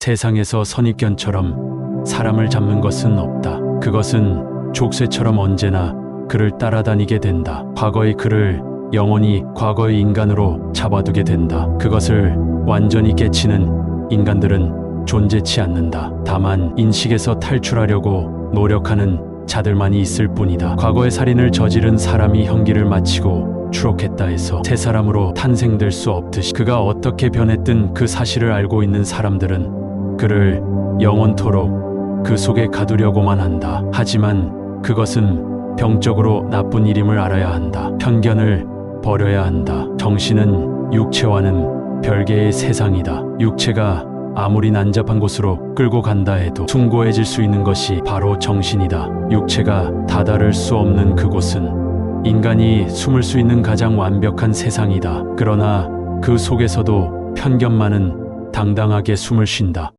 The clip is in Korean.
세상에서 선입견처럼 사람을 잡는 것은 없다. 그것은 족쇄처럼 언제나 그를 따라다니게 된다. 과거의 그를 영원히 과거의 인간으로 잡아두게 된다. 그것을 완전히 깨치는 인간들은 존재치 않는다. 다만 인식에서 탈출하려고 노력하는 자들만이 있을 뿐이다. 과거의 살인을 저지른 사람이 형기를 마치고 추록했다 해서 새 사람으로 탄생될 수 없듯이 그가 어떻게 변했든 그 사실을 알고 있는 사람들은 그를 영원토록 그 속에 가두려고만 한다. 하지만 그것은 병적으로 나쁜 일임을 알아야 한다. 편견을 버려야 한다. 정신은 육체와는 별개의 세상이다. 육체가 아무리 난잡한 곳으로 끌고 간다 해도 숭고해질 수 있는 것이 바로 정신이다. 육체가 다다를 수 없는 그곳은 인간이 숨을 수 있는 가장 완벽한 세상이다. 그러나 그 속에서도 편견만은 당당하게 숨을 쉰다.